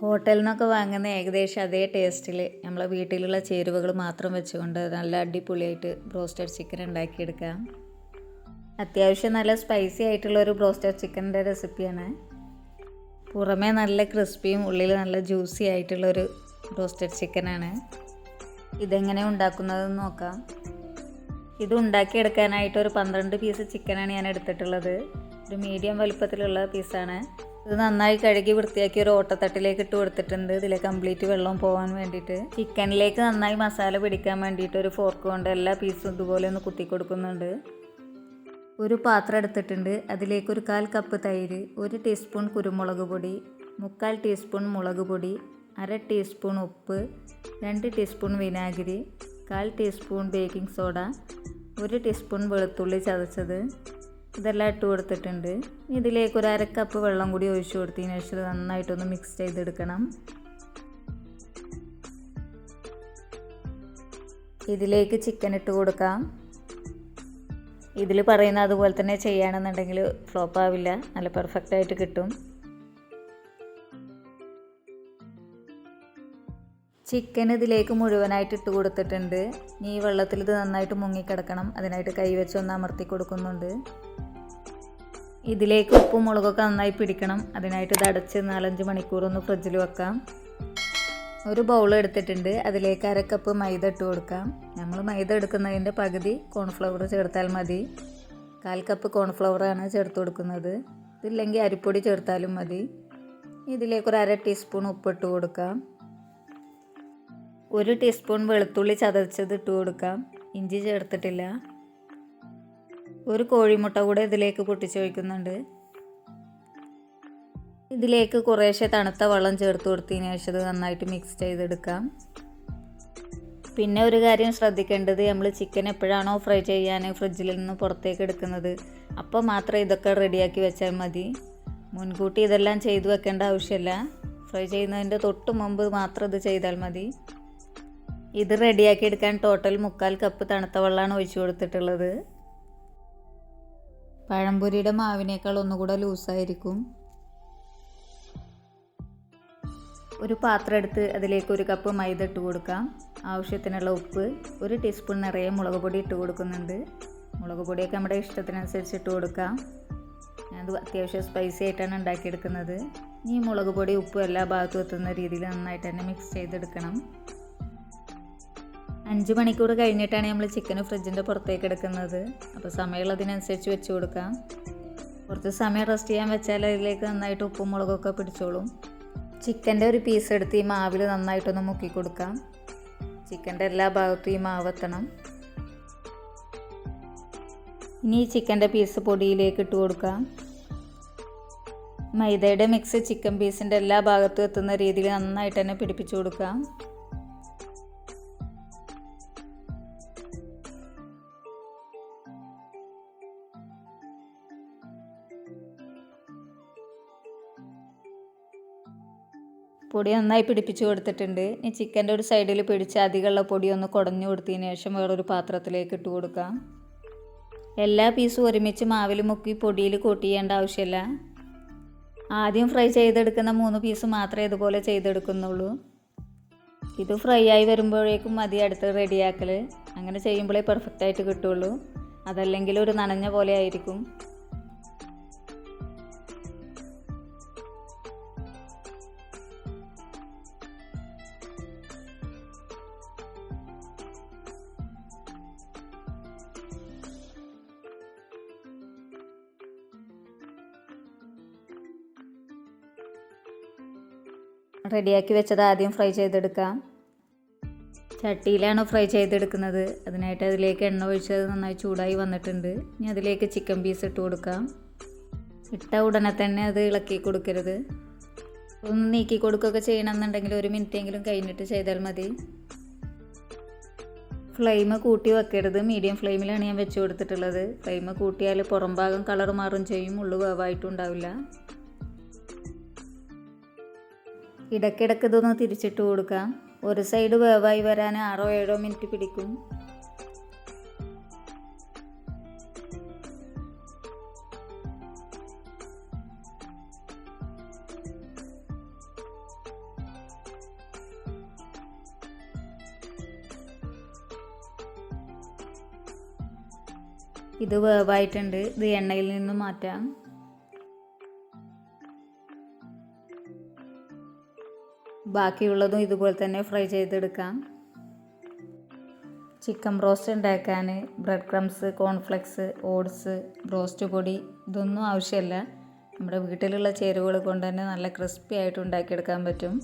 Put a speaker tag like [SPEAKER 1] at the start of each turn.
[SPEAKER 1] ഹോട്ടലിൽ നിന്നൊക്കെ വാങ്ങുന്ന ഏകദേശം അതേ ടേസ്റ്റിൽ നമ്മളെ വീട്ടിലുള്ള ചേരുവകൾ മാത്രം വെച്ചുകൊണ്ട് നല്ല അടിപൊളിയായിട്ട് ബ്രോസ്റ്റഡ് ചിക്കൻ ഉണ്ടാക്കിയെടുക്കാം. അത്യാവശ്യം നല്ല സ്പൈസി ആയിട്ടുള്ള ഒരു ബ്രോസ്റ്റഡ് ചിക്കന്റെ റെസിപ്പിയാണ്. പുറമേ നല്ല ക്രിസ്പിയും ഉള്ളിൽ നല്ല ജ്യൂസി ആയിട്ടുള്ളൊരു ബ്രോസ്റ്റഡ് ചിക്കനാണ്. ഇതെങ്ങനെ ഉണ്ടാക്കുന്നതെന്ന് നോക്കാം. ഇത് ഉണ്ടാക്കിയെടുക്കാനായിട്ട് ഒരു പന്ത്രണ്ട് പീസ് ചിക്കനാണ് ഞാൻ എടുത്തിട്ടുള്ളത്. ഒരു മീഡിയം വലുപ്പത്തിലുള്ള പീസാണ് ഇത് നന്നായി കഴുകി വൃത്തിയാക്കി ഒരു ഓട്ടത്തട്ടിലേക്ക് ഇട്ട് കൊടുത്തിട്ടുണ്ട്. ഇതിലെ കംപ്ലീറ്റ് വെള്ളം പോകാൻ വേണ്ടിയിട്ട്. ചിക്കനിലേക്ക് നന്നായി മസാല പിടിക്കാൻ വേണ്ടിയിട്ട് ഒരു ഫോർക്ക് കൊണ്ട് എല്ലാ പീസും ഇതുപോലെ ഒന്ന് കുത്തി കൊടുക്കുന്നുണ്ട്. ഒരു പാത്രം എടുത്തിട്ടുണ്ട്. അതിലേക്ക് ഒരു കാൽ കപ്പ് തൈര് ഒരു ടീസ്പൂൺ കുരുമുളക് പൊടി മുക്കാൽ ടീസ്പൂൺ മുളക് പൊടി അര ടീസ്പൂൺ ഉപ്പ് രണ്ട് ടീസ്പൂൺ വിനാഗിരി കാൽ ടീസ്പൂൺ ബേക്കിംഗ് സോഡ ഒരു ടീസ്പൂൺ വെളുത്തുള്ളി ചതച്ചത് ഇതെല്ലാം ഇട്ട് കൊടുത്തിട്ടുണ്ട്. ഇതിലേക്ക് ഒരു അര കപ്പ് വെള്ളം കൂടി ഒഴിച്ചു കൊടുത്തതിന് ശേഷം നന്നായിട്ടൊന്ന് മിക്സ് ചെയ്തെടുക്കണം. ഇതിലേക്ക് ചിക്കൻ ഇട്ട് കൊടുക്കാം. ഇതിൽ പറയുന്ന അതുപോലെ തന്നെ ചെയ്യുകയാണെന്നുണ്ടെങ്കിൽ ഫ്ലോപ്പ് ആവില്ല. നല്ല പെർഫെക്റ്റ് ആയിട്ട് കിട്ടും. ചിക്കൻ ഇതിലേക്ക് മുഴുവനായിട്ട് ഇട്ട് കൊടുത്തിട്ടുണ്ട്. ഈ വെള്ളത്തിൽ ഇത് നന്നായിട്ട് മുങ്ങിക്കിടക്കണം. അതിനായിട്ട് കൈവച്ച് ഒന്ന് അമർത്തി കൊടുക്കുന്നുണ്ട്. ഇതിലേക്ക് ഉപ്പും മുളകൊക്കെ നന്നായി പിടിക്കണം. അതിനായിട്ട് ഇത് അടച്ച് നാലഞ്ച് മണിക്കൂർ ഒന്ന് ഫ്രിഡ്ജിൽ വെക്കാം. ഒരു ബൗൾ എടുത്തിട്ടുണ്ട്. അതിലേക്ക് അര കപ്പ് മൈദ ഇട്ട് കൊടുക്കാം. നമ്മൾ മൈദ എടുക്കുന്നതിന്റെ പകുതി കോൺഫ്ലവർ ചേർത്താൽ മതി. കാൽ കപ്പ് കോൺഫ്ലവറാണ് ചേർത്ത് കൊടുക്കുന്നത്. ഇതില്ലെങ്കിൽ അരിപ്പൊടി ചേർത്താലും മതി. ഇതിലേക്ക് ഒരു അര ടീസ്പൂൺ ഉപ്പിട്ട് കൊടുക്കാം. ഒരു ടീസ്പൂൺ വെളുത്തുള്ളി ചതച്ചത് ഇട്ട് കൊടുക്കാം. ഇഞ്ചി ചേർത്തിട്ടില്ല. ഒരു കോഴിമുട്ട കൂടെ ഇതിലേക്ക് പൊട്ടിച്ചൊഴിക്കുന്നുണ്ട് ഇതിലേക്ക് കുറേശ്ശെ തണുത്ത വെള്ളം ചേർത്ത് കൊടുത്തതിന് ശേഷം നന്നായിട്ട് മിക്സ് ചെയ്തെടുക്കാം. പിന്നെ ഒരു കാര്യം ശ്രദ്ധിക്കേണ്ടത് നമ്മൾ ചിക്കൻ എപ്പോഴാണോ ഫ്രൈ ചെയ്യാൻ ഫ്രിഡ്ജിൽ നിന്ന് പുറത്തേക്ക് എടുക്കുന്നത്. അപ്പോൾ മാത്രം ഇതൊക്കെ റെഡിയാക്കി വെച്ചാൽ മതി. മുൻകൂട്ടി ഇതെല്ലാം ചെയ്തു വെക്കേണ്ട ആവശ്യമില്ല. ഫ്രൈ ചെയ്യുന്നതിന്റെ തൊട്ട് മുമ്പ് മാത്രം ഇത് ചെയ്താൽ മതി. ഇത് റെഡിയാക്കി എടുക്കാൻ ടോട്ടൽ മുക്കാൽ കപ്പ് തണുത്ത വെള്ളമാണ് ഒഴിച്ചു കൊടുത്തിട്ടുള്ളത്. പഴംപൊരിയുടെ മാവിനേക്കാൾ ഒന്നുകൂടെ ലൂസായിരിക്കും. ഒരു പാത്രം എടുത്ത് അതിലേക്ക് ഒരു കപ്പ് മൈദ ഇട്ട് കൊടുക്കാം. ആവശ്യത്തിനുള്ള ഉപ്പ് ഒരു ടീസ്പൂൺ നിറയെ മുളക് പൊടി ഇട്ട് കൊടുക്കുന്നുണ്ട്. മുളക് പൊടിയൊക്കെ നമ്മുടെ ഇഷ്ടത്തിനനുസരിച്ച് ഇട്ട് കൊടുക്കാം. ഞാനത് അത്യാവശ്യം സ്പൈസി ആയിട്ടാണ് ഉണ്ടാക്കിയെടുക്കുന്നത്. ഈ മുളക് പൊടി ഉപ്പും എല്ലാ ഭാഗത്തും എത്തുന്ന രീതിയിൽ നന്നായിട്ട് തന്നെ മിക്സ് ചെയ്തെടുക്കണം. അഞ്ച് മണിക്കൂർ കഴിഞ്ഞിട്ടാണ് നമ്മൾ ചിക്കൻ ഫ്രിഡ്ജിന്റെ പുറത്തേക്ക് എടുക്കുന്നത്. അപ്പോൾ സമയമുള്ളതിനനുസരിച്ച് വെച്ച് കൊടുക്കാം. കുറച്ച് സമയം റെസ്റ്റ് ചെയ്യാൻ വെച്ചാൽ അതിലേക്ക് നന്നായിട്ട് ഉപ്പും മുളകൊക്കെ പിടിച്ചോളും. ചിക്കന്റെ ഒരു പീസ് എടുത്ത് ഈ മാവിൽ നന്നായിട്ടൊന്ന് മുക്കി കൊടുക്കാം. ചിക്കന്റെ എല്ലാ ഭാഗത്തും ഈ മാവ് എത്തണം. ഇനി ഈ ചിക്കന്റെ പീസ് പൊടിയിലേക്ക് ഇട്ട് കൊടുക്കാം. മൈദയുടെ മിക്സ് ചിക്കൻ പീസിന്റെ എല്ലാ ഭാഗത്തും എത്തുന്ന രീതിയിൽ നന്നായിട്ട് തന്നെ പിടിപ്പിച്ചു കൊടുക്കാം. പൊടി നന്നായി പിടിപ്പിച്ച് കൊടുത്തിട്ടുണ്ട്. ഇനി ചിക്കന്റെ ഒരു സൈഡിൽ പിടിച്ച് അധികമുള്ള പൊടി ഒന്ന് കുടഞ്ഞു കൊടുത്തതിന് ശേഷം വേറൊരു പാത്രത്തിലേക്ക് ഇട്ട് കൊടുക്കാം. എല്ലാ പീസും ഒരുമിച്ച് മാവിൽ മുക്കി പൊടിയിൽ കോട്ട് ചെയ്യേണ്ട ആവശ്യമില്ല. ആദ്യം ഫ്രൈ ചെയ്തെടുക്കുന്ന മൂന്ന് പീസ് മാത്രമേ ഇതുപോലെ ചെയ്തെടുക്കുന്നുള്ളൂ. ഇത് ഫ്രൈ ആയി വരുമ്പോഴേക്കും മതി അടുത്ത് റെഡിയാക്കൽ. അങ്ങനെ ചെയ്യുമ്പോഴേ പെർഫെക്റ്റ് ആയിട്ട് കിട്ടുള്ളൂ. അതല്ലെങ്കിൽ ഒരു നനഞ്ഞ പോലെ ആയിരിക്കും. റെഡിയാക്കി വെച്ചത് ആദ്യം ഫ്രൈ ചെയ്തെടുക്കാം ചട്ടിയിലാണ് ഫ്രൈ ചെയ്തെടുക്കുന്നത്. അതിനായിട്ട് അതിലേക്ക് എണ്ണ ഒഴിച്ചത് നന്നായി ചൂടായി വന്നിട്ടുണ്ട്. ഇനി അതിലേക്ക് ചിക്കൻ പീസ് ഇട്ട് കൊടുക്കാം. ഇട്ട ഉടനെ തന്നെ അത് ഇളക്കി കൊടുക്കരുത്. ഒന്ന് നീക്കി കൊടുക്കുകയൊക്കെ ചെയ്യണമെന്നുണ്ടെങ്കിൽ ഒരു മിനിറ്റ് എങ്കിലും കഴിഞ്ഞിട്ട് ചെയ്താൽ മതി. ഫ്ലെയിം കൂട്ടി വെക്കരുത്. മീഡിയം ഫ്ലെയിമിലാണ് ഞാൻ വെച്ച് കൊടുത്തിട്ടുള്ളത്. ഫ്ലെയിം കൂട്ടിയാൽ പുറം ഭാഗം കളർ മാറും ചെയ്യും. ഉള്ളു വേവായിട്ടും ഇടയ്ക്കിടയ്ക്ക് ഇതൊന്ന് തിരിച്ചിട്ട് കൊടുക്കാം. ഒരു സൈഡ് വേവായി വരാൻ ആറോ ഏഴോ മിനിറ്റ് പിടിക്കും. ഇത് വേവായിട്ടുണ്ട്. ഇത് എണ്ണയിൽ നിന്ന് മാറ്റാം. ബാക്കിയുള്ളതും ഇതുപോലെ തന്നെ ഫ്രൈ ചെയ്തെടുക്കാം. ചിക്കൻ ബ്രോസ്റ്റ് ഉണ്ടാക്കാൻ bread crumbs cornflakes oats broast പൊടി ഇതൊന്നും ആവശ്യമില്ല. നമ്മുടെ വീട്ടിലുള്ള ചേരുവകൾ കൊണ്ട് തന്നെ നല്ല ക്രിസ്പി ആയിട്ട് ഉണ്ടാക്കിയെടുക്കാൻ പറ്റും.